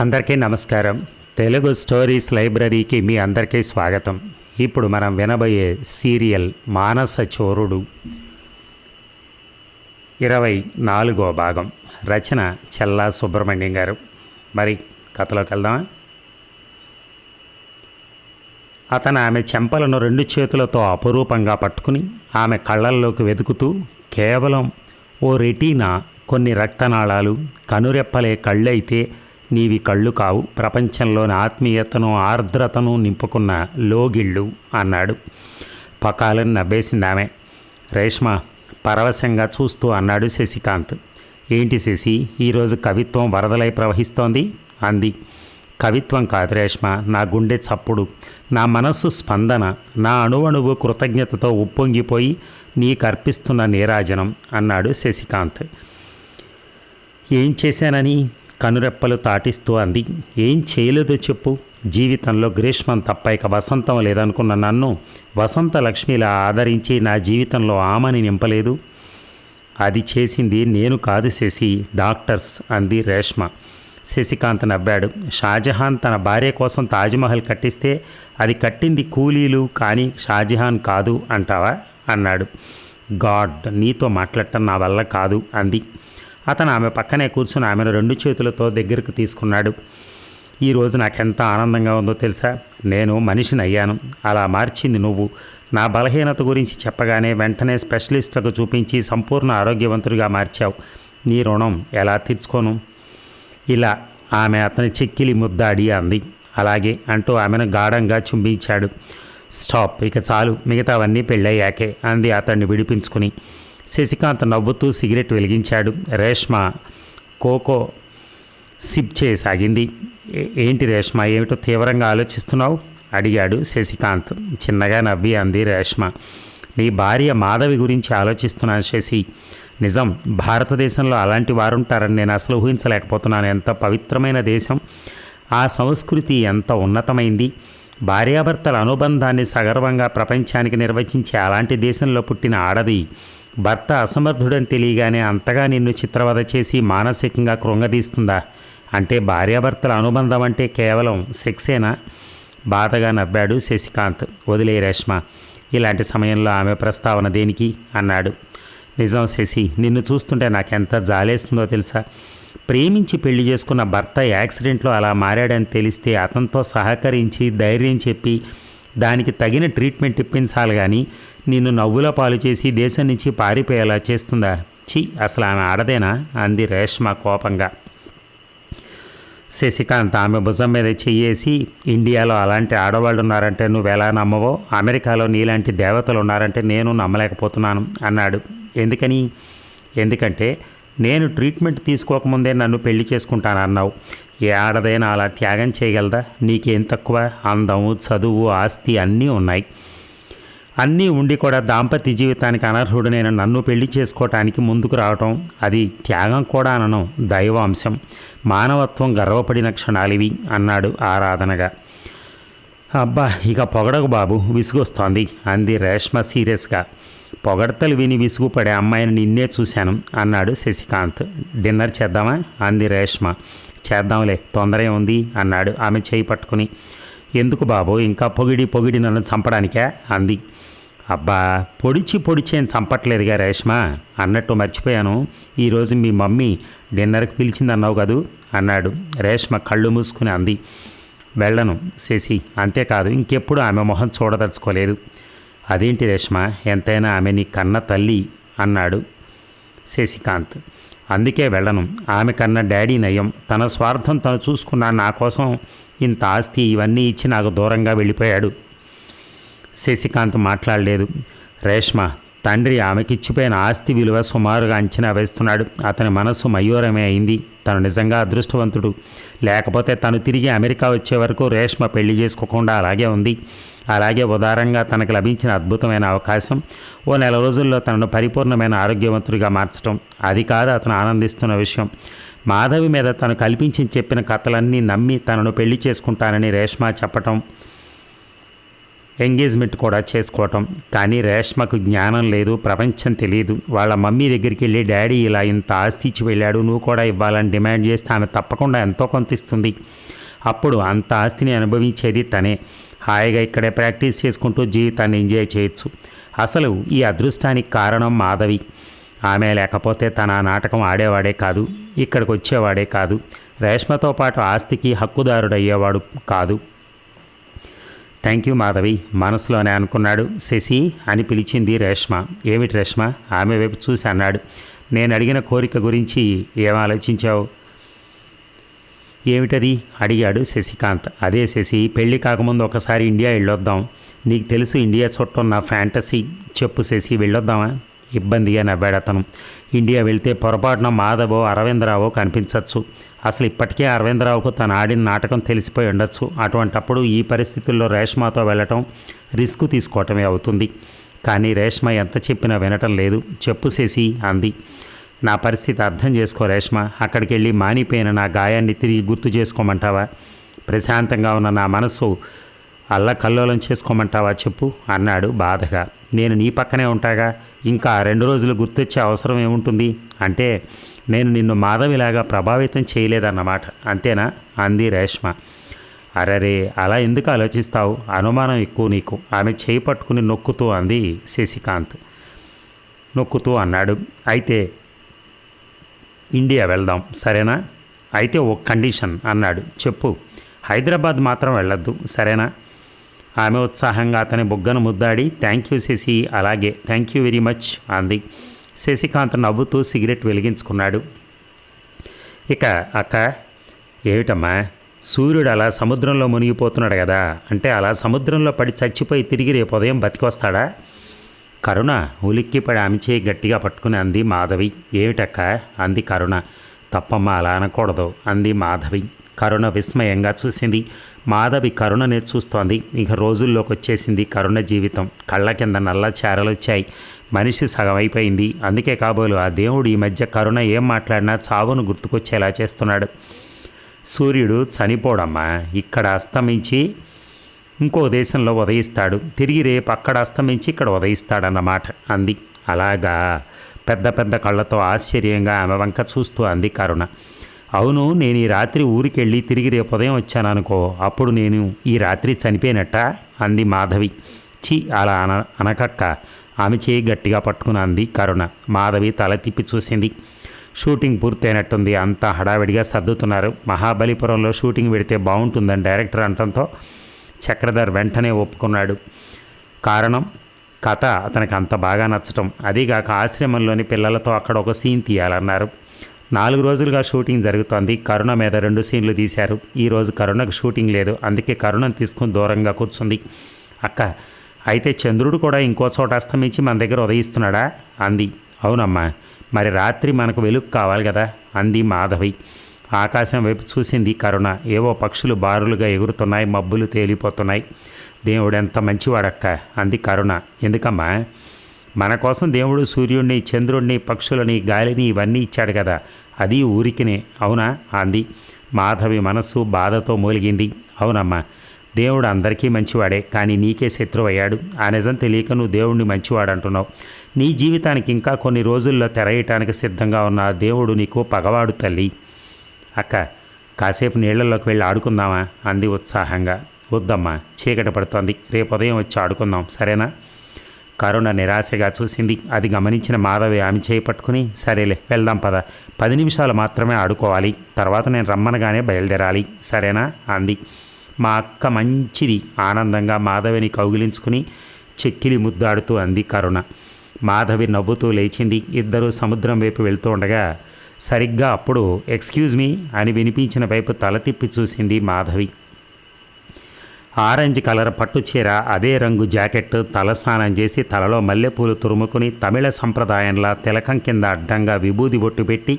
అందరికీ నమస్కారం. తెలుగు స్టోరీస్ లైబ్రరీకి మీ అందరికీ స్వాగతం. ఇప్పుడు మనం వినబోయే సీరియల్ మానస చోరుడు. ఇరవై నాలుగో భాగం. రచన చెల్లా సుబ్రహ్మణ్యం గారు. మరి కథలోకి వెళ్దామా? అతను ఆమె చెంపలను రెండు చేతులతో అపురూపంగా పట్టుకుని ఆమె కళ్ళల్లోకి వెతుకుతూ కేవలం ఓ రెటీనా కొన్ని రక్తనాళాలు కనురెప్పలే కళ్ళైతే నీవి కళ్ళు కావు. ప్రపంచంలోని ఆత్మీయతను ఆర్ద్రతను నింపుకున్న లోగిళ్ళు అన్నాడు. పకాలను నవ్వేసిందామె. రేష్మ పరవశంగా చూస్తూ అన్నాడు శశికాంత్. ఏంటి శశి ఈరోజు కవిత్వం వరదలై ప్రవహిస్తోంది? అంది. కవిత్వం కాదు రేష్మ నా గుండె చప్పుడు నా మనస్సు స్పందన నా అణువణువు కృతజ్ఞతతో ఉప్పొంగిపోయి నీకర్పిస్తున్న నీరాజనం అన్నాడు శశికాంత్. ఏం చేశానని? కనురెప్పలు తాటిస్తూ అంది. ఏం చేయలేదో చెప్పు. జీవితంలో గ్రీష్మం తప్ప ఇక వసంతం లేదనుకున్న నన్ను వసంత లక్ష్మిలా ఆదరించి నా జీవితంలో ఆమని నింపలేదు. అది చేసింది నేను కాదు శశి డాక్టర్స్ అంది రేష్మ. శశికాంత్ నవ్వాడు. షాజహాన్ తన భార్య కోసం తాజ్మహల్ కట్టిస్తే అది కట్టింది కూలీలు కానీ షాజహాన్ కాదు అంటావా? అన్నాడు. గాడ్ నీతో మాట్లాడటం నా వల్ల కాదు అంది. అతను ఆమె పక్కనే కూర్చుని ఆమెను రెండు చేతులతో దగ్గరకు తీసుకున్నాడు. ఈరోజు నాకెంత ఆనందంగా ఉందో తెలుసా? నేను మనిషిని అయ్యాను అలా మార్చింది నువ్వు. నా బలహీనత గురించి చెప్పగానే వెంటనే స్పెషలిస్టులకు చూపించి సంపూర్ణ ఆరోగ్యవంతుడిగా మార్చావు. నీ రుణం ఎలా తీర్చుకోను? ఇలా ఆమె అతని చెక్కిలి ముద్దాడి అంది. అలాగే అంటూ ఆమెను గాఢంగా చుంబించాడు. స్టాప్ ఇక చాలు. మిగతావన్నీ పెళ్ళయ్యాకే అంది అతన్ని విడిపించుకుని. శశికాంత్ నవ్వుతూ సిగరెట్ వెలిగించాడు. రేష్మ కోకో సిప్ చేయసాగింది. ఏంటి రేష్మ ఏమిటో తీవ్రంగా ఆలోచిస్తున్నావు? అడిగాడు శశికాంత్. చిన్నగా నవ్వి అంది రేష్మ. నీ భార్య మాధవి గురించి ఆలోచిస్తున్నాను శశి. నిజం భారతదేశంలో అలాంటి వారుంటారని నేను అసలు ఊహించలేకపోతున్నాను. ఎంత పవిత్రమైన దేశం. ఆ సంస్కృతి ఎంత ఉన్నతమైంది. భార్యాభర్తల అనుబంధాన్ని సగర్వంగా ప్రపంచానికి నిర్వచించే అలాంటి దేశంలో పుట్టిన ఆడది. భర్త అసమర్థుడని తెలియగానే అంతగా నిన్ను చిత్రవద చేసి మానసికంగా కృంగదీస్తుందా? అంటే భార్యాభర్తల అనుబంధం అంటే కేవలం సెక్సేనా? బాధగా నవ్వాడు శశికాంత్. వదిలే రేష్మ. ఇలాంటి సమయంలో ఆమె ప్రస్తావన దేనికి? అన్నాడు. నిజం శశి నిన్ను చూస్తుంటే నాకెంత జాలేస్తుందో తెలుసా? ప్రేమించి పెళ్ళి చేసుకున్న భర్త యాక్సిడెంట్లో అలా మారాడని తెలిస్తే అతనితో సహకరించి ధైర్యం చెప్పి దానికి తగిన ట్రీట్మెంట్ ఇప్పించాలి కానీ నిన్ను నవ్వుల పాలు చేసి దేశం నుంచి పారిపోయేలా చేస్తుందా? చి అసలు ఆమె ఆడదేనా? అంది రేష్మ కోపంగా. శశికాంత్ ఆమె భుజం మీద చెయ్యేసి ఇండియాలో అలాంటి ఆడవాళ్ళు ఉన్నారంటే నువ్వు ఎలా నమ్మవో అమెరికాలో నీలాంటి దేవతలు ఉన్నారంటే నేను నమ్మలేకపోతున్నాను అన్నాడు. ఎందుకని? ఎందుకంటే నేను ట్రీట్మెంట్ తీసుకోకముందే నన్ను పెళ్ళి చేసుకుంటానన్నావు ఏ ఆడదైనా అలా త్యాగం చేయగలదా? నీకేం తక్కువ? అందం చదువు ఆస్తి అన్నీ ఉన్నాయి. అన్నీ ఉండి కూడా దాంపత్య జీవితానికి అనర్హుడనైన నన్ను పెళ్ళి చేసుకోవటానికి ముందుకు రావటం అది త్యాగం కూడా అనను దైవాంశం. మానవత్వం గర్వపడిన క్షణాలివి అన్నాడు ఆరాధనగా. అబ్బా ఇక పొగడకు బాబు విసుగొస్తోంది అంది రేష్మ సీరియస్గా. పొగడతలు విని విసుగుపడే అమ్మాయిని నిన్నే చూశాను అన్నాడు శశికాంత్. డిన్నర్ చేద్దామా? అంది రేష్మ. చేద్దాంలే తొందరే ఉంది అన్నాడు ఆమె చేయి పట్టుకుని. ఎందుకు బాబు? ఇంకా పొగిడి పొగిడి నన్ను చంపడానికే? అంది. అబ్బా పొడిచి పొడిచేం చంపట్లేదుగా రేష్మ? అన్నట్టు మర్చిపోయాను. ఈరోజు మీ మమ్మీ డిన్నర్కి పిలిచిందన్నావు కదూ? అన్నాడు. రేష్మ కళ్ళు మూసుకుని అంది. వెళ్ళను శశి అంతేకాదు ఇంకెప్పుడు ఆమె మొహం చూడదలుచుకోలేదు. అదేంటి రేష్మ? ఎంతైనా ఆమె నీ కన్న తల్లి అన్నాడు శశికాంత్. అందుకే వెళ్ళను. ఆమె కన్న డాడీ నయం. తన స్వార్థం తను చూసుకున్న నా కోసం ఇంత ఆస్తి ఇవన్నీ ఇచ్చి నాకు దూరంగా వెళ్ళిపోయాడు. శశికాంత్ మాట్లాడలేదు. రేష్మ తండ్రి ఆమెకిచ్చిపోయిన ఆస్తి విలువ సుమారుగా అంచనా వేస్తున్నాడు. అతని మనస్సు మయూరమే అయింది. తను నిజంగా అదృష్టవంతుడు. లేకపోతే తను తిరిగి అమెరికా వచ్చే వరకు రేష్మ పెళ్ళి చేసుకోకుండా అలాగే ఉంది. అలాగే ఉదారంగా తనకు లభించిన అద్భుతమైన అవకాశం ఓ నెల రోజుల్లో తనను పరిపూర్ణమైన ఆరోగ్యవంతుడిగా మార్చడం అది కాదు అతను ఆనందిస్తున్న విషయం. మాధవి మీద తను కల్పించి చెప్పిన కథలన్నీ నమ్మి తనను పెళ్ళి చేసుకుంటానని రేష్మ చెప్పటం ఎంగేజ్మెంట్ కూడా చేసుకోవటం. కానీ రేష్మకు జ్ఞానం లేదు ప్రపంచం తెలియదు. వాళ్ళ మమ్మీ దగ్గరికి వెళ్ళి డాడీ ఇలా ఇంత ఆస్తి ఇచ్చి వెళ్ళాడు నువ్వు కూడా ఇవ్వాలని డిమాండ్ చేస్తే ఆమె తప్పకుండా ఎంతో కొంత ఇస్తుంది. అప్పుడు అంత ఆస్తిని అనుభవించేది తనే. హాయిగా ఇక్కడే ప్రాక్టీస్ చేసుకుంటూ జీవితాన్ని ఎంజాయ్ చేయొచ్చు. అసలు ఈ అదృష్టానికి కారణం మాధవి. ఆమె లేకపోతే తన నాటకం ఆడేవాడే కాదు ఇక్కడికి వచ్చేవాడే కాదు. రేష్మతో పాటు ఆస్తికి హక్కుదారుడయ్యేవాడు కాదు. థ్యాంక్ యూ మాధవి మనసులోనే అనుకున్నాడు. శశి అని పిలిచింది రేష్మ. ఏమిటి రేష్మ? ఆమె వైపు చూసి అన్నాడు. నేను అడిగిన కోరిక గురించి ఏం ఆలోచించావు? ఏమిటది? అడిగాడు శశికాంత్. అదే శశి పెళ్ళి కాకముందు ఒకసారి ఇండియా వెళ్ళొద్దాం. నీకు తెలుసు ఇండియా చుట్టూ నా ఫ్యాంటసీ. చెప్పు శశి వెళ్ళొద్దామా? ఇబ్బందిగా నవ్వాడు అతను. ఇండియా వెళ్తే పొరపాటున మాధవో అరవిందరావో కనిపించవచ్చు అసలు ఇప్పటికే అరవిందరావుకు తను ఆడిన నాటకం తెలిసిపోయి ఉండొచ్చు. అటువంటప్పుడు ఈ పరిస్థితుల్లో రేష్మాతో వెళ్ళటం రిస్క్ తీసుకోవటమే అవుతుంది. కానీ రేష్మ ఎంత చెప్పినా వినటం లేదు. చెప్పు చేసి అంది. నా పరిస్థితి అర్థం చేసుకో రేష్మ. అక్కడికి వెళ్ళి మానిపోయిన నా గాయాన్ని తిరిగి గుర్తు చేసుకోమంటావా? ప్రశాంతంగా ఉన్న నా మనసు అల్లకల్లోలం చేసుకోమంటావా చెప్పు అన్నాడు బాధగా. నేను నీ పక్కనే ఉంటాగా ఇంకా రెండు రోజులు గుర్తొచ్చే అవసరం ఏముంటుంది? అంటే నేను నిన్ను మాధవిలాగా ప్రభావితం చేయలేదన్నమాట అంతేనా? అంది రేష్మ. అరరే అలా ఎందుకు ఆలోచిస్తావు? అనుమానం ఎక్కువ నీకు. ఆమె చేయి పట్టుకుని నొక్కుతూ అంది శశికాంత్. నొక్కుతూ అన్నాడు. అయితే ఇండియా వెళ్దాం సరేనా? అయితే ఒక కండిషన్ అన్నాడు. చెప్పు. హైదరాబాద్ మాత్రం వెళ్ళొద్దు సరేనా? ఆమె ఉత్సాహంగా అతని బుగ్గను ముద్దాడి థ్యాంక్ యూ శశి. అలాగే థ్యాంక్ యూ వెరీ మచ్ అంది. శశికాంత్ నవ్వుతూ సిగరెట్ వెలిగించుకున్నాడు. ఇక అక్క ఏమిటమ్మా? సూర్యుడు అలా సముద్రంలో మునిగిపోతున్నాడు కదా అంటే అలా సముద్రంలో పడి చచ్చిపోయి తిరిగి రేపు ఉదయం బతికొస్తాడా? కరుణ. ఉలిక్కిపడి ఆమె చేయి గట్టిగా పట్టుకుని అంది మాధవి. ఏమిటక్క? అంది కరుణ. తప్పమ్మ అలా అనకూడదు అంది మాధవి. కరుణ విస్మయంగా చూసింది. మాధవి కరుణనే చూస్తోంది. ఇక రోజుల్లోకి వచ్చేసింది కరుణ జీవితం. కళ్ళ కింద నల్ల చారలు వచ్చాయి మనిషి సగం అయిపోయింది అందుకే కాబోలు ఆ దేవుడు ఈ మధ్య కరుణ ఏం మాట్లాడినా చావును గుర్తుకొచ్చేలా చేస్తున్నాడు. సూర్యుడు చనిపోడమ్మా. ఇక్కడ అస్తమించి ఇంకో దేశంలో ఉదయిస్తాడు. తిరిగి రేపు అక్కడ అస్తమించి ఇక్కడ ఉదయిస్తాడన్నమాట అంది. అలాగా? పెద్ద పెద్ద కళ్ళతో ఆశ్చర్యంగా ఆమె వంక చూస్తూ అంది కరుణ. అవును నేను ఈ రాత్రి ఊరికెళ్ళి తిరిగి రేపు ఉదయం వచ్చాను అనుకో అప్పుడు నేను ఈ రాత్రి చనిపోయినట్ట? అంది మాధవి. చి అలా అన అనకక్క. ఆమె చేయి గట్టిగా పట్టుకుని అంది కరుణ. మాధవి తల తిప్పి చూసింది. షూటింగ్ పూర్తయినట్టుంది. అంతా హడావిడిగా సర్దుతున్నారు. మహాబలిపురంలో షూటింగ్ పెడితే బాగుంటుందని డైరెక్టర్ అనటంతో చక్రధర్ వెంటనే ఒప్పుకున్నాడు. కారణం? కథ అతనికి అంత బాగా నచ్చటం. అదీగాక ఆశ్రమంలోని పిల్లలతో అక్కడ ఒక సీన్ తీయాలన్నారు. నాలుగు రోజులుగా షూటింగ్ జరుగుతోంది. కరుణ మీద రెండు సీన్లు తీశారు. ఈరోజు కరుణకు షూటింగ్ లేదు. అందుకే కరుణను తీసుకుని దూరంగా కూర్చుంది. అక్క అయితే చంద్రుడు కూడా ఇంకో చోట అస్తమించి మన దగ్గర ఉదయిస్తున్నాడా? అంది. అవునమ్మా మరి రాత్రి మనకు వెలుగు కావాలి కదా? అంది మాధవి. ఆకాశం వైపు చూసింది కరుణ. ఏవో పక్షులు బారులుగా ఎగురుతున్నాయి. మబ్బులు తేలిపోతున్నాయి. దేవుడెంత మంచివాడక్క? అంది కరుణ. ఎందుకమ్మా? మన కోసం దేవుడు సూర్యుడిని చంద్రుడిని పక్షులని గాలిని ఇవన్నీ ఇచ్చాడు కదా. అది ఊరికినే అవునా అంది. మాధవి మనస్సు బాధతో మూలిగింది. అవునమ్మా దేవుడు అందరికీ మంచివాడే కానీ నీకే శత్రువు అయ్యాడు ఆ నిజం తెలియక నువ్వు దేవుడిని మంచివాడు అంటున్నావు నీ జీవితానికి ఇంకా కొన్ని రోజుల్లో తెరయటానికి సిద్ధంగా ఉన్న దేవుడు నీకు పగవాడు తల్లి. అక్క కాసేపు నీళ్ళలోకి వెళ్ళి ఆడుకుందామా అంది ఉత్సాహంగా. వద్దమ్మా చీకటి పడుతోంది. రేపు ఉదయం వచ్చి ఆడుకుందాం సరేనా? కరుణ నిరాశగా చూసింది. అది గమనించిన మాధవి ఆమె చేపట్టుకుని సరేలే వెళ్దాం పద. పది నిమిషాలు మాత్రమే ఆడుకోవాలి. తర్వాత నేను రమ్మనగానే బయలుదేరాలి. సరేనా? అంది. మా అక్క మంచిది ఆనందంగా మాధవిని కౌగిలించుకుని చెక్కిలి ముద్దాడుతూ అంది కరుణ. మాధవి నవ్వుతూ లేచింది. ఇద్దరూ సముద్రం వైపు వెళ్తూ ఉండగా సరిగ్గా అప్పుడు ఎక్స్క్యూజ్ మీ అని వినిపించిన వైపు తల తిప్పి చూసింది మాధవి. ఆరెంజ్ కలర్ పట్టు చీర అదే రంగు జాకెట్ తలస్నానం చేసి తలలో మల్లెపూలు తురుముకుని తమిళ సంప్రదాయంలా తిలకం కింద అడ్డంగా విభూది బొట్టు పెట్టి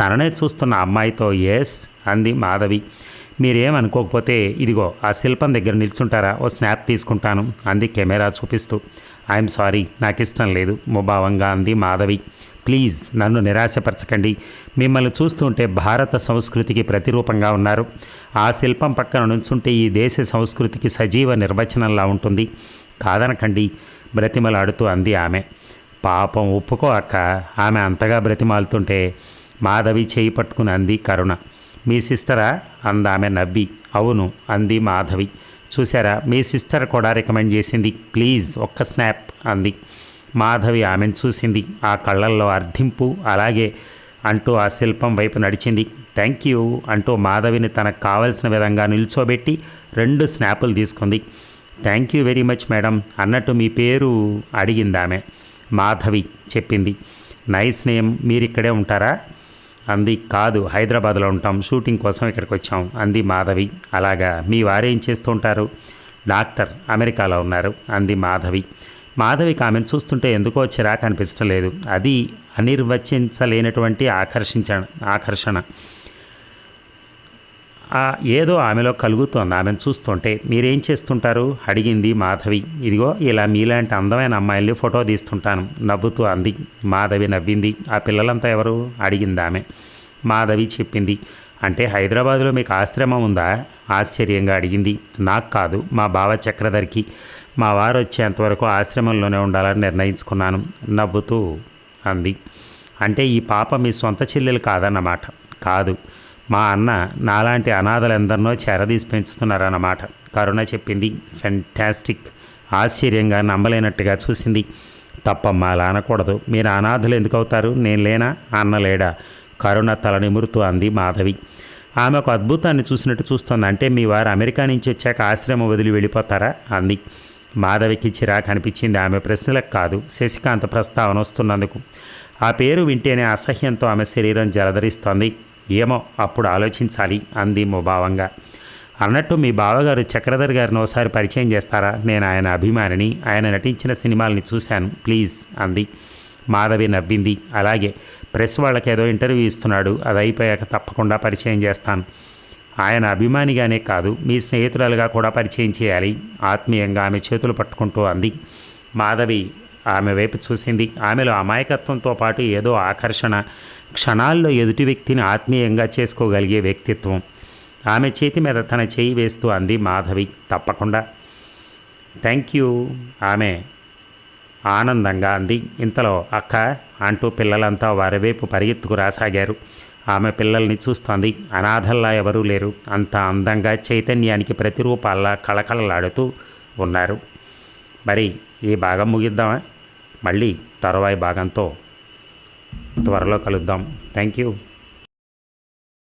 తననే చూస్తున్న అమ్మాయితో ఎస్ అంది మాధవి. మీరేమనుకోకపోతే ఇదిగో ఆ శిల్పం దగ్గర నిల్చుంటారా? ఓ స్నాప్ తీసుకుంటాను అంది కెమెరా చూపిస్తూ. ఐఎమ్ సారీ నాకు ఇష్టం లేదు ముభావంగా అంది మాధవి. ప్లీజ్ నన్ను నిరాశపరచకండి. మిమ్మల్ని చూస్తుంటే భారత సంస్కృతికి ప్రతిరూపంగా ఉన్నారు. ఆ శిల్పం పక్కన నుంచుంటే ఈ దేశ సంస్కృతికి సజీవ నిర్వచనంలా ఉంటుంది. కాదనకండి బ్రతిమలాడుతూ అంది ఆమె. పాపం ఒప్పుకో అక్క. ఆమె అంతగా బ్రతిమాలుతుంటే మాధవి చేయి పట్టుకుని అంది కరుణ. మీ సిస్టరా? అందామె నవ్వి. అవును అంది మాధవి. చూసారా మీ సిస్టర్ కూడా రికమెండ్ చేసింది. ప్లీజ్ ఒక్క స్నాప్ అంది. మాధవి ఆమెను చూసింది. ఆ కళ్ళల్లో అర్థింపు అలాగే అంటూ ఆ శిల్పం వైపు నడిచింది. థ్యాంక్ యూ అంటూ మాధవిని తనకు కావలసిన విధంగా నిల్చోబెట్టి రెండు స్నాపులు తీసుకుంది. Thank you very much madam అన్నట్టు మీ పేరు అడిగింది ఆమె. మాధవి చెప్పింది. నైస్ నేమ్ మీరు ఇక్కడే ఉంటారా? అంది. కాదు హైదరాబాద్లో ఉంటాం. షూటింగ్ కోసం ఇక్కడికి వచ్చాం అంది మాధవి. అలాగా మీ వారేం చేస్తూ ఉంటారు? డాక్టర్ అమెరికాలో ఉన్నారు అంది మాధవి. మాధవికి ఆమెను చూస్తుంటే ఎందుకో చిరాకు అనిపించడం లేదు. అది అనిర్వచించలేనటువంటి ఆకర్షించ ఆకర్షణ. ఏదో ఆమెలో కలుగుతోంది. ఆమెను చూస్తుంటే మీరేం చేస్తుంటారు? అడిగింది మాధవి. ఇదిగో ఇలా మీలాంటి అందమైన అమ్మాయిల్ని ఫోటో తీస్తుంటాను. నవ్వుతూ అంది. మాధవి నవ్వింది. ఆ పిల్లలంతా ఎవరు? అడిగింది ఆమె. మాధవి చెప్పింది. అంటే హైదరాబాద్లో మీకు ఆశ్రమం ఉందా? ఆశ్చర్యంగా అడిగింది. నాకు కాదు. మా బావ చక్రధర్కి. మా వారు వచ్చేంతవరకు ఆశ్రమంలోనే ఉండాలని నిర్ణయించుకున్నాను. నవ్వుతూ అంది. అంటే ఈ పాప మీ సొంత చెల్లెలు కాదన్నమాట. కాదు. మా అన్న నాలాంటి అనాథలందరినో చేరదీసి పెంచుతున్నారన్నమాట. కరుణ చెప్పింది. ఫెంటాస్టిక్ ఆశ్చర్యంగా నమ్మలేనట్టుగా చూసింది. తప్పమ్మా అలా అనకూడదు మీరు అనాథలు ఎందుకు అవుతారు నేను లేనా? అన్న లేడా? కరుణ తల నిమురుతూ అంది మాధవి. ఆమె ఒక అద్భుతాన్ని చూసినట్టు చూస్తోంది. అంటే మీ వారు అమెరికా నుంచి వచ్చాక ఆశ్రమం వదిలి వెళ్ళిపోతారా? అంది. మాధవికి చిరాకు అనిపించింది ఆమె ప్రశ్నలకు కాదు. శశికాంత ప్రస్తావన వస్తున్నందుకు. ఆ పేరు వింటేనే అసహ్యంతో ఆమె శరీరం జలధరిస్తోంది. ఏమో అప్పుడు ఆలోచించాలి అంది ముభావంగా. అన్నట్టు మీ బావగారు చక్రధర్ గారిని ఒకసారి పరిచయం చేస్తారా? నేను ఆయన అభిమానిని ఆయన నటించిన సినిమాల్ని చూశాను. ప్లీజ్ అంది. మాధవి నవ్వింది. అలాగే ప్రెస్ వాళ్ళకేదో ఇంటర్వ్యూ ఇస్తున్నాడు. అది అయిపోయాక తప్పకుండా పరిచయం చేస్తాను. ఆయన అభిమానిగానే కాదు మీ స్నేహితురాలుగా కూడా పరిచయం చేయాలి. ఆత్మీయంగా ఆమె చేతులు పట్టుకుంటూ అంది. మాధవి ఆమె వైపు చూసింది. ఆమెలో అమాయకత్వంతో పాటు ఏదో ఆకర్షణ క్షణాల్లో ఎదుటి వ్యక్తిని ఆత్మీయంగా చేసుకోగలిగే వ్యక్తిత్వం. ఆమె చేతి మీద తన చేయి వేస్తూ అంది మాధవి. తప్పకుండా. థ్యాంక్ యూ ఆమె ఆనందంగా అంది. ఇంతలో అక్క అంటూ పిల్లలంతా వారి వైపు పరిగెత్తుకు రాసాగారు. ఆమె పిల్లల్ని చూస్తోంది. అనాథల్లా ఎవరూ లేరు. అంత అందంగా చైతన్యానికి ప్రతిరూపాల్లా కళకళలాడుతూ ఉన్నారు. మరి ఈ భాగం ముగిద్దామా? మళ్ళీ తరువాయి భాగంతో త్వరలో కలుద్దాం. Thank you